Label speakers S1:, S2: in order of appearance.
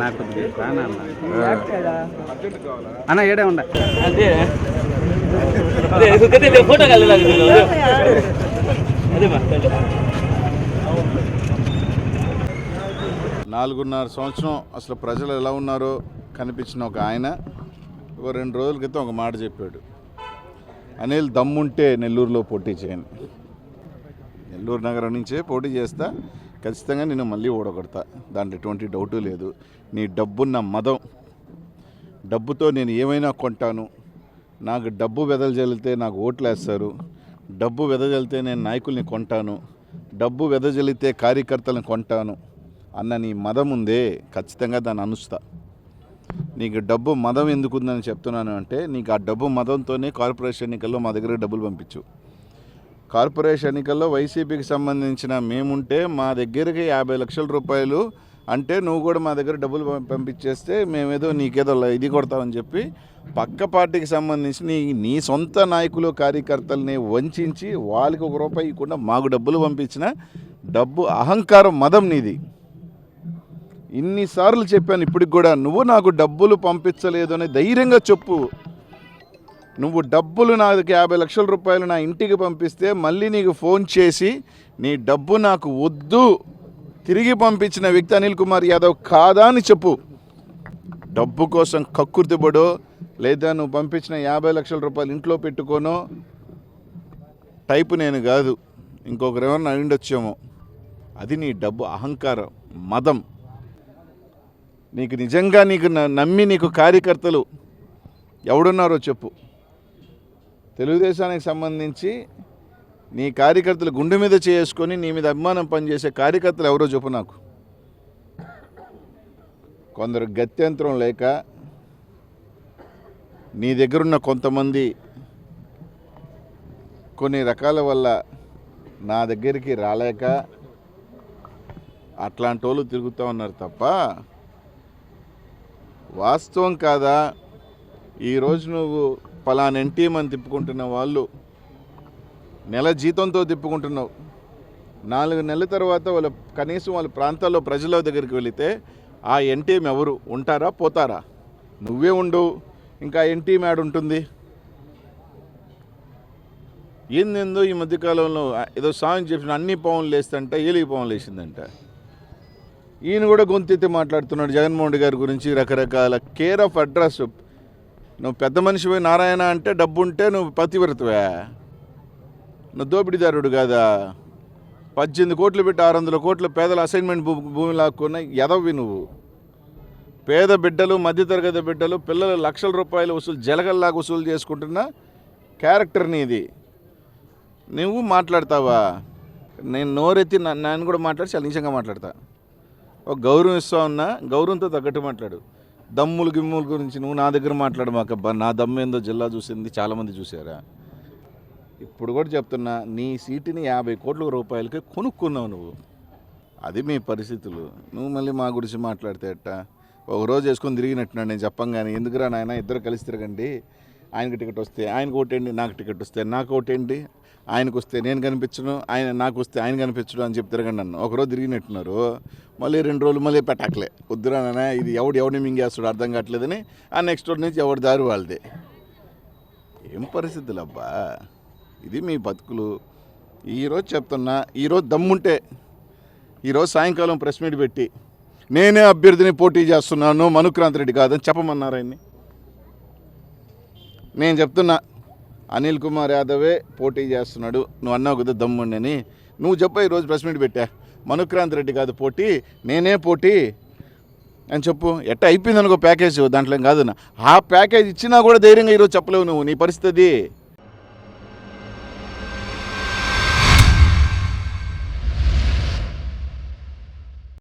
S1: నాకు అన్న అన్న? ఏడే ఉండ?
S2: ఫోటో
S3: నాలుగున్నర సంవత్సరం అసలు ప్రజలు ఎలా ఉన్నారో కనిపించిన ఒక ఆయన ఒక రెండు రోజుల క్రితం ఒక మాట చెప్పాడు. అనిల్ దమ్ముంటే నెల్లూరులో పోటీ చేయండి. నెల్లూరు నగరం నుంచే పోటీ చేస్తా ఖచ్చితంగా నేను మళ్ళీ ఓడగొడతా. దాంట్లో ఎటువంటి డౌటు లేదు. నీ డబ్బున్న మదం డబ్బుతో నేను ఏమైనా కొంటాను. నాకు డబ్బు వెదజల్లితే నాకు ఓట్లు వేస్తారు డబ్బు వెదజల్లితే నేను నాయకుల్ని కొంటాను. డబ్బు వెదజల్లితే కార్యకర్తలను కొంటాను. అన్న నీ మదం ఉందే ఖచ్చితంగా దాన్ని అనుస్తా. నీకు డబ్బు మదం ఎందుకు ఉందని చెప్తున్నాను అంటే నీకు ఆ డబ్బు మదంతోనే కార్పొరేషన్ ఎన్నికల్లో మా దగ్గర డబ్బులు పంపించు. కార్పొరేషన్ ఎన్నికల్లో వైసీపీకి సంబంధించిన మేముంటే మా దగ్గరికి యాభై లక్షల రూపాయలు అంటే నువ్వు కూడా మా దగ్గర డబ్బులు పం- పంపించేస్తే మేమేదో నీకేదో ఇది కొడతామని చెప్పి పక్క పార్టీకి సంబంధించి నీ నీ సొంత నాయకులు కార్యకర్తల్ని వంచి వాళ్ళకి ఒక రూపాయి ఇవ్వకుండా మాకు డబ్బులు పంపించిన డబ్బు అహంకారం మదం నీది. ఇన్నిసార్లు చెప్పాను ఇప్పటికి కూడా నువ్వు నాకు డబ్బులు పంపించలేదు అని ధైర్యంగా చెప్పు. నువ్వు డబ్బులు నాకు యాభై లక్షల రూపాయలు నా ఇంటికి పంపిస్తే మళ్ళీ నీకు ఫోన్ చేసి నీ డబ్బు నాకు వద్దు తిరిగి పంపించిన వ్యక్తి అనిల్ కుమార్ యాదవ్ కాదా అని చెప్పు. డబ్బు కోసం కక్కుర్తిపడో లేదా నువ్వు పంపించిన యాభై లక్షల రూపాయలు ఇంట్లో పెట్టుకోనో టైపు నేను కాదు. ఇంకొకరు ఎవరన్నా అయిండొచ్చేమో అది నీ డబ్బు అహంకారం మదం. నీకు నిజంగా నీకు న- నమ్మి నీకు కార్యకర్తలు ఎవడున్నారో చెప్పు. తెలుగుదేశానికి సంబంధించి నీ కార్యకర్తలు గుండె మీద చేసుకొని నీ మీద అభిమానం పనిచేసే కార్యకర్తలు ఎవరో చెప్పు నాకు. కొందరు గత్యంతరం లేక నీ దగ్గరున్న కొంతమంది కొన్ని రకాల వల్ల నా దగ్గరికి రాలేక అట్లాంటి వాళ్ళు తిరుగుతూ ఉన్నారు తప్ప వాస్తవం కాదా? ఈరోజు నువ్వు పలానా ఎన్టీఎం అని తిప్పుకుంటున్న వాళ్ళు నెల జీతంతో తిప్పుకుంటున్నావు. నాలుగు నెలల తర్వాత వాళ్ళ కనీసం వాళ్ళ ప్రాంతాల్లో ప్రజల దగ్గరికి వెళితే ఆ ఎన్టీఎం ఎవరు? ఉంటారా? పోతారా? నువ్వే ఉండు. ఇంకా ఎన్టీఎం యాడ్ ఉంటుంది. ఏందేందో ఈ మధ్యకాలంలో ఏదో సాయం చెప్పిన అన్ని పవన్లు వేస్తంట ఏలిగి పవన్లు వేసిందంట ఈయన కూడా గొంతెత్తి మాట్లాడుతున్నాడు జగన్మోహన్ రెడ్డి గారి గురించి రకరకాల కేర్ ఆఫ్ అడ్రస్ నువ్వు పెద్ద మనిషివి నారాయణ అంటే డబ్బు ఉంటే నువ్వు పతివ్రతవే. నువ్వు దోపిడీదారుడు కాదా? పద్దెనిమిది కోట్లు పెట్టి ఆరు వందల కోట్లు పేదల అసైన్మెంట్ భూ భూమి లాక్కున్న ఎదవి నువ్వు. పేద బిడ్డలు మధ్యతరగతి బిడ్డలు పిల్లలు లక్షల రూపాయలు వసూలు జలగల్లాగా వసూలు చేసుకుంటున్న క్యారెక్టర్ నీది. నువ్వు మాట్లాడతావా? నేను నోరెత్తి నా- నేను కూడా మాట్లాడి చాలా నిజంగా మాట్లాడతా. ఒక గౌరవం ఇస్తా ఉన్నా గౌరవంతో తగ్గట్టు మాట్లాడు. దమ్ములు గిమ్ముల గురించి నువ్వు నా దగ్గర మాట్లాడు నా దమ్ము ఏందో జిల్లా చూసింది చాలామంది చూసారా ఇప్పుడు కూడా చెప్తున్నా నీ సీటుని యాభై కోట్ల రూపాయలకి కొనుక్కున్నావు నువ్వు. అది మీ పరిస్థితులు. నువ్వు మళ్ళీ మా గురించి మాట్లాడితే ఎట్ట? ఒక రోజు వేసుకొని తిరిగినట్టున్నాడు నేను చెప్పంగానే. ఎందుకురా నాయన? ఇద్దరు కలిసి తిరగండి. ఆయనకి టికెట్ వస్తే ఆయనకు ఓటేండి నాకు టికెట్ వస్తే నాకు ఓటేండి ఆయనకు వస్తే నేను కనిపించను ఆయన నాకు వస్తే ఆయన కనిపించడు అని చెప్పి తిరగండి నన్ను. ఒకరోజు తిరిగినట్టున్నారు. మళ్ళీ రెండు రోజులు మళ్ళీ పెట్టాకలే. వద్దురా ఇది ఎవడు ఎవడిని మింగేస్తాడు అర్థం కావట్లేదని ఆ నెక్స్ట్ రోజు నుంచి ఎవడు దారి వాళ్ళదే. ఏం పరిస్థితులు అబ్బా ఇది మీ బతుకులు. ఈరోజు చెప్తున్నా ఈరోజు దమ్ముంటే ఈరోజు సాయంకాలం ప్రెస్ మీట్ పెట్టి నేనే అభ్యర్థిని పోటీ చేస్తున్నాను మనుక్రాంత్ రెడ్డి కాదని చెప్పమన్నారు ఆయన్ని. నేను చెప్తున్నా అనిల్ కుమార్ యాదవే పోటీ చేస్తున్నాడు. నువ్వు అన్నావు కదా దమ్ముండని. నువ్వు చెప్పా ఈరోజు ప్రెస్ మీట్ పెట్టా. మనుక్రాంత్ రెడ్డి కాదు పోటీ నేనే పోటీ అని చెప్పు. ఎట్ట అయిపోయింది అనుకో ప్యాకేజ్ దాంట్లో ఏం కాదన్న. ఆ ప్యాకేజ్ ఇచ్చినా కూడా ధైర్యంగా ఈరోజు చెప్పలేవు నువ్వు. నీ పరిస్థితి